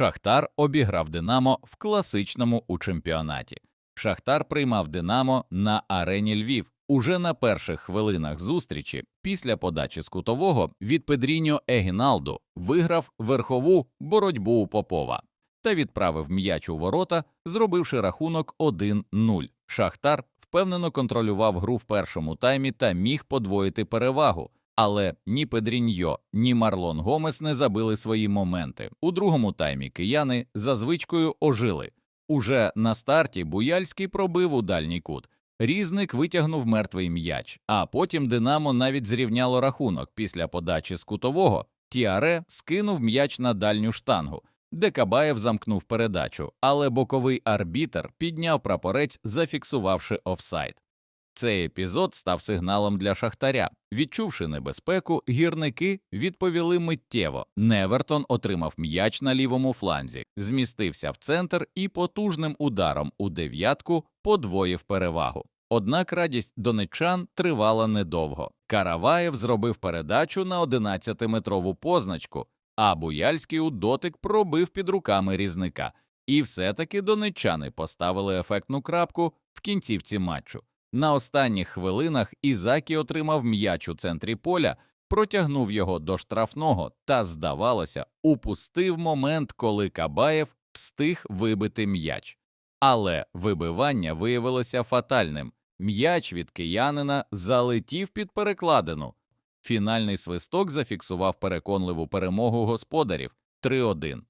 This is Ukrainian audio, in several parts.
Шахтар обіграв Динамо в класичному у чемпіонаті. Шахтар приймав Динамо на арені Львів. Уже на перших хвилинах зустрічі, після подачі з кутового, від Педріньо Егіналду виграв верхову боротьбу у Попова та відправив м'яч у ворота, зробивши рахунок 1-0. Шахтар впевнено контролював гру в першому таймі та міг подвоїти перевагу. Але ні Педріньо, ні Марлон Гомес не забили свої моменти. У другому таймі кияни за звичкою ожили. Уже на старті Буяльський пробив у дальній кут. Різник витягнув мертвий м'яч, а потім Динамо навіть зрівняло рахунок після подачі з кутового. Тіаре скинув м'яч на дальню штангу, де Кабаєв замкнув передачу, але боковий арбітер підняв прапорець, зафіксувавши офсайд. Цей епізод став сигналом для шахтаря. Відчувши небезпеку, гірники відповіли миттєво. Невертон отримав м'яч на лівому фланзі, змістився в центр і потужним ударом у дев'ятку подвоїв перевагу. Однак радість донечан тривала недовго. Караваєв зробив передачу на 11-метрову позначку, а Буяльський у дотик пробив під руками різника. І все-таки донечани поставили ефектну крапку в кінцівці матчу. На останніх хвилинах Ізакі отримав м'яч у центрі поля, протягнув його до штрафного та, здавалося, упустив момент, коли Кабаєв встиг вибити м'яч. Але вибивання виявилося фатальним. М'яч від киянина залетів під перекладину. Фінальний свисток зафіксував переконливу перемогу господарів 3-1.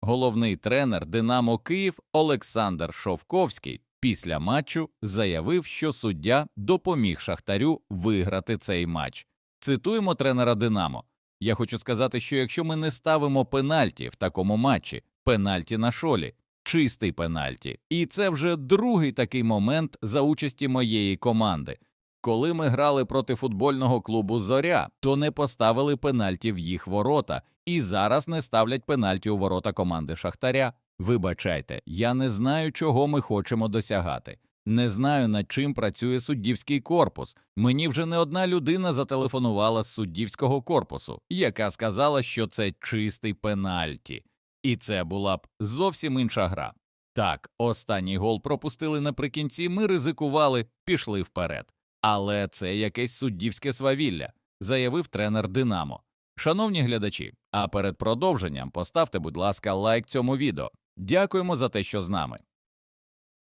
Головний тренер Динамо Київ Олександр Шовковський після матчу заявив, що суддя допоміг Шахтарю виграти цей матч. Цитуємо тренера Динамо. Я хочу сказати, що якщо ми не ставимо пенальті в такому матчі, пенальті на шолі, чистий пенальті, і це вже другий такий момент за участі моєї команди. Коли ми грали проти футбольного клубу Зоря, то не поставили пенальті в їх ворота, і зараз не ставлять пенальті у ворота команди Шахтаря. Вибачайте, я не знаю, чого ми хочемо досягати. Не знаю, над чим працює суддівський корпус. Мені вже не одна людина зателефонувала з суддівського корпусу, яка сказала, що це чистий пенальті, і це була б зовсім інша гра. Так, останній гол пропустили наприкінці, ми ризикували, пішли вперед. Але це якесь суддівське свавілля, заявив тренер Динамо. Шановні глядачі, а перед продовженням поставте, будь ласка, лайк цьому відео. Дякуємо за те, що з нами.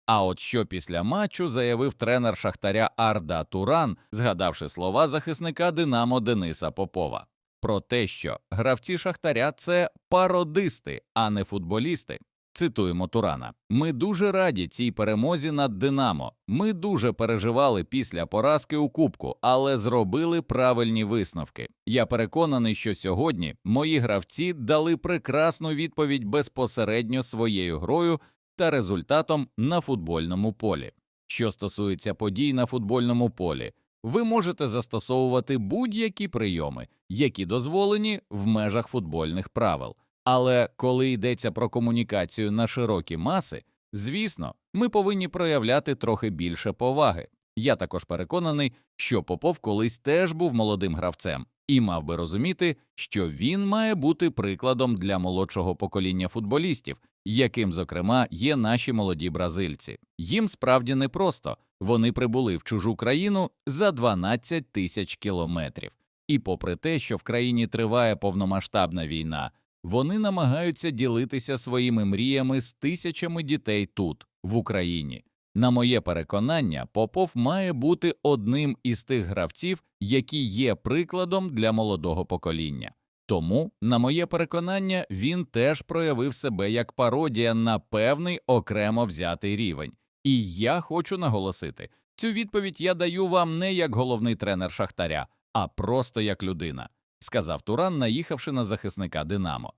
А от що після матчу заявив тренер Шахтаря Арда Туран, згадавши слова захисника Динамо Дениса Попова, про те, що гравці Шахтаря це пародисти, а не футболісти. Цитуємо Турана: ми дуже раді цій перемозі над Динамо. Ми дуже переживали після поразки у Кубку, але зробили правильні висновки. Я переконаний, що сьогодні мої гравці дали прекрасну відповідь безпосередньо своєю грою та результатом на футбольному полі. Що стосується подій на футбольному полі, ви можете застосовувати будь-які прийоми, які дозволені в межах футбольних правил. Але коли йдеться про комунікацію на широкі маси, звісно, ми повинні проявляти трохи більше поваги. Я також переконаний, що Попов колись теж був молодим гравцем і мав би розуміти, що він має бути прикладом для молодшого покоління футболістів, яким, зокрема, є наші молоді бразильці. Їм справді непросто вони прибули в чужу країну за 12 тисяч кілометрів. І попри те, що в країні триває повномасштабна війна. Вони намагаються ділитися своїми мріями з тисячами дітей тут, в Україні. На моє переконання, Попов має бути одним із тих гравців, які є прикладом для молодого покоління. Тому, на моє переконання, він теж проявив себе як пародія на певний окремо взятий рівень. І я хочу наголосити, цю відповідь я даю вам не як головний тренер Шахтаря, а просто як людина сказав Туран, наїхавши на захисника Динамо.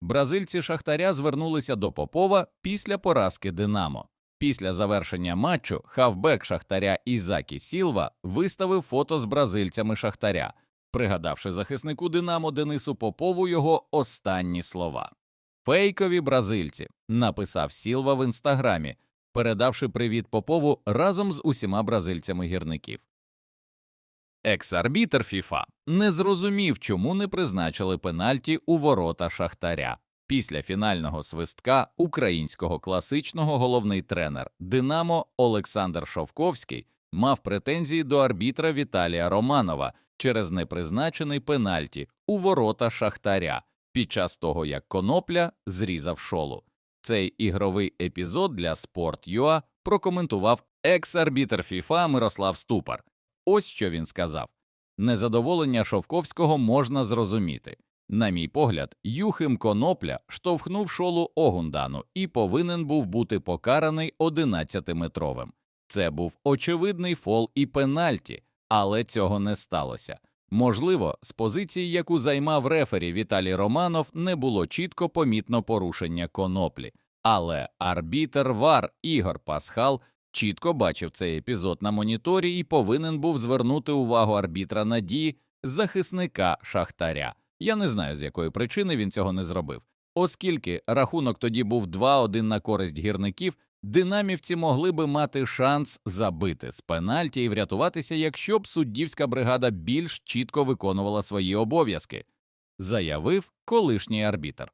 Бразильці Шахтаря звернулися до Попова після поразки Динамо. Після завершення матчу хавбек Шахтаря Ізакі Сілва виставив фото з бразильцями Шахтаря, пригадавши захиснику Динамо Денису Попову його останні слова. Фейкові бразильці написав Сілва в інстаграмі, передавши привіт Попову разом з усіма бразильцями гірників. Екс-арбітер ФІФА не зрозумів, чому не призначили пенальті у ворота Шахтаря. Після фінального свистка українського класичного головний тренер Динамо Олександр Шовковський мав претензії до арбітра Віталія Романова через непризначений пенальті у ворота Шахтаря під час того, як Конопля зрізав шолу. Цей ігровий епізод для Sport.ua прокоментував екс-арбітр ФІФА Мирослав Ступар. Ось що він сказав: незадоволення Шовковського можна зрозуміти. На мій погляд, Юхим Конопля штовхнув шолу Огундану і повинен був бути покараний 11-метровим. Це був очевидний фол і пенальті, але цього не сталося. Можливо, з позиції, яку займав рефері Віталій Романов, не було чітко помітно порушення коноплі, але арбітер ВАР Ігор Пасхал чітко бачив цей епізод на моніторі і повинен був звернути увагу арбітра на дії захисника Шахтаря. Я не знаю, з якої причини він цього не зробив. Оскільки рахунок тоді був 2-1 на користь гірників, динамівці могли би мати шанс забити з пенальті і врятуватися, якщо б суддівська бригада більш чітко виконувала свої обов'язки, заявив колишній арбітр.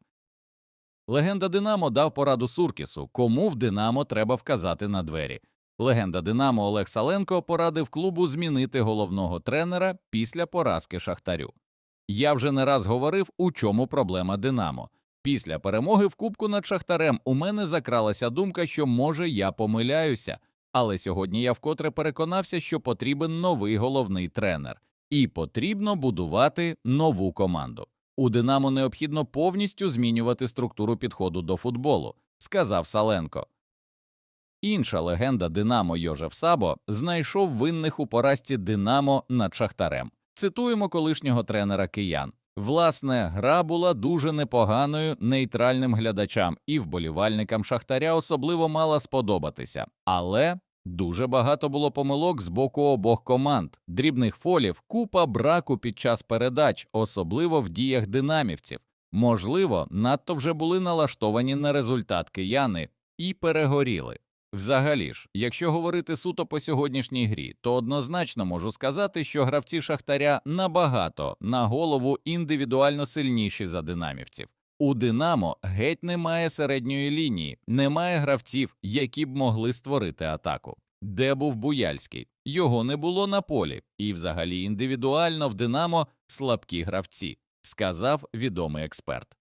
Легенда Динамо дав пораду Суркісу, кому в Динамо треба вказати на двері. Легенда Динамо Олег Саленко порадив клубу змінити головного тренера після поразки Шахтарю. Я вже не раз говорив, у чому проблема Динамо. Після перемоги в Кубку над Шахтарем у мене закралася думка, що може я помиляюся, але сьогодні я вкотре переконався, що потрібен новий головний тренер, і потрібно будувати нову команду. У Динамо необхідно повністю змінювати структуру підходу до футболу, сказав Саленко. Інша легенда Динамо Йожеф Сабо знайшов винних у поразці Динамо над Шахтарем. Цитуємо колишнього тренера киян. Власне, гра була дуже непоганою нейтральним глядачам і вболівальникам Шахтаря особливо мала сподобатися, але дуже багато було помилок з боку обох команд, дрібних фолів, купа браку під час передач, особливо в діях динамівців. Можливо, надто вже були налаштовані на результат кияни і перегоріли. Взагалі ж, якщо говорити суто по сьогоднішній грі, то однозначно можу сказати, що гравці Шахтаря набагато на голову індивідуально сильніші за динамівців. У Динамо геть немає середньої лінії, немає гравців, які б могли створити атаку. Де був Буяльський? Його не було на полі, і взагалі індивідуально в Динамо слабкі гравці, сказав відомий експерт.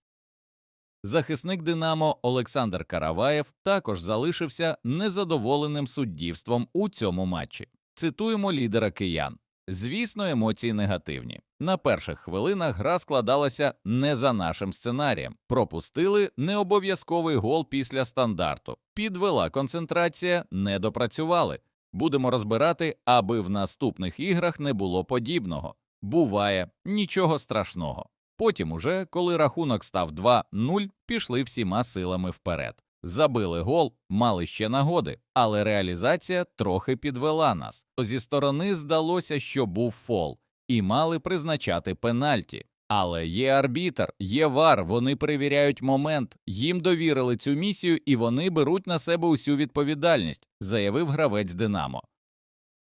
Захисник Динамо Олександр Караваєв також залишився незадоволеним суддівством у цьому матчі. Цитуємо лідера киян. Звісно, емоції негативні. На перших хвилинах гра складалася не за нашим сценарієм. Пропустили необов'язковий гол після стандарту. Підвела концентрація, не допрацювали. Будемо розбирати, аби в наступних іграх не було подібного. Буває нічого страшного. Потім, уже, коли рахунок став 2-0, пішли всіма силами вперед. Забили гол, мали ще нагоди, але реалізація трохи підвела нас. Зі сторони здалося, що був фол, і мали призначати пенальті. Але є арбітр, є вар, вони перевіряють момент, їм довірили цю місію і вони беруть на себе усю відповідальність, заявив гравець Динамо.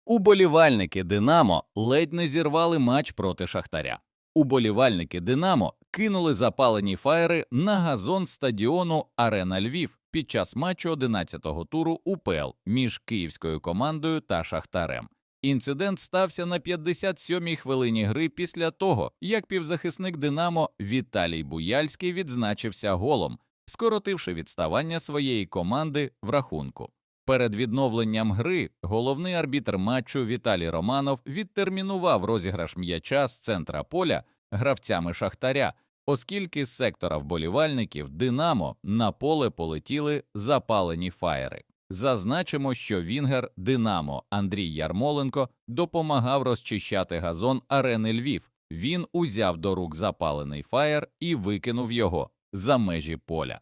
Уболівальники Динамо ледь не зірвали матч проти Шахтаря. Уболівальники Динамо кинули запалені фаєри на газон стадіону Арена Львів під час матчу 11-го туру УПЛ між київською командою та Шахтарем. Інцидент стався на 57-й хвилині гри після того, як півзахисник Динамо Віталій Буяльський відзначився голом, скоротивши відставання своєї команди в рахунку. Перед відновленням гри головний арбітр матчу Віталій Романов відтермінував розіграш м'яча з центра поля гравцями Шахтаря, оскільки з сектора вболівальників Динамо на поле полетіли запалені фаєри. Зазначимо, що Вінгер Динамо Андрій Ярмоленко допомагав розчищати газон арени Львів. Він узяв до рук запалений фаєр і викинув його за межі поля.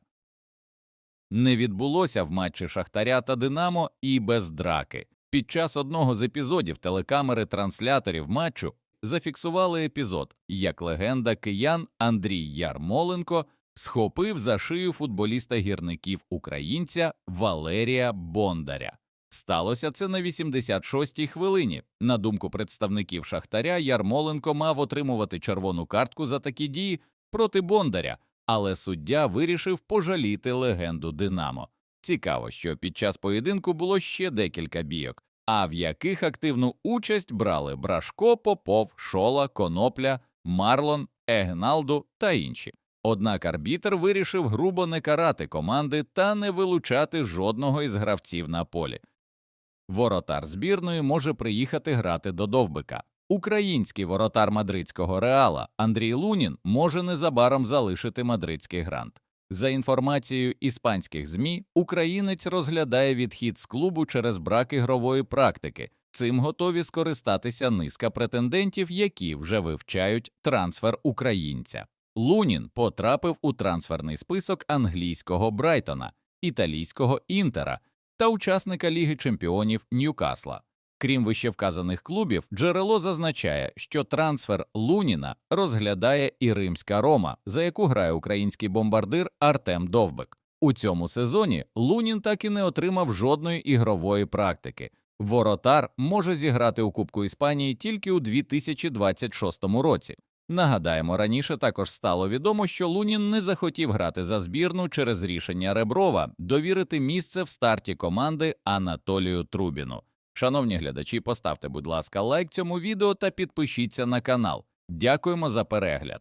Не відбулося в матчі Шахтаря та Динамо і без драки. Під час одного з епізодів телекамери трансляторів матчу зафіксували епізод, як легенда киян Андрій Ярмоленко схопив за шию футболіста гірників українця Валерія Бондаря. Сталося це на 86-й хвилині. На думку представників Шахтаря, Ярмоленко мав отримувати червону картку за такі дії проти Бондаря, але суддя вирішив пожаліти легенду Динамо. Цікаво, що під час поєдинку було ще декілька бійок, а в яких активну участь брали Брашко, Попов, Шола, Конопля, Марлон, Егналду та інші. Однак арбітр вирішив грубо не карати команди та не вилучати жодного із гравців на полі. Воротар збірної може приїхати грати до Довбика. Український воротар мадридського реала Андрій Лунін може незабаром залишити мадридський грант. За інформацією іспанських ЗМІ, українець розглядає відхід з клубу через брак ігрової практики. Цим готові скористатися низка претендентів, які вже вивчають трансфер українця. Лунін потрапив у трансферний список англійського Брайтона, італійського Інтера та учасника Ліги чемпіонів Ньюкасла. Крім вищевказаних клубів, джерело зазначає, що трансфер Луніна розглядає і римська Рома, за яку грає український бомбардир Артем Довбик. У цьому сезоні Лунін так і не отримав жодної ігрової практики. Воротар може зіграти у Кубку Іспанії тільки у 2026 році. Нагадаємо, раніше також стало відомо, що Лунін не захотів грати за збірну через рішення Реброва довірити місце в старті команди Анатолію Трубіну. Шановні глядачі, поставте, будь ласка, лайк цьому відео та підпишіться на канал. Дякуємо за перегляд.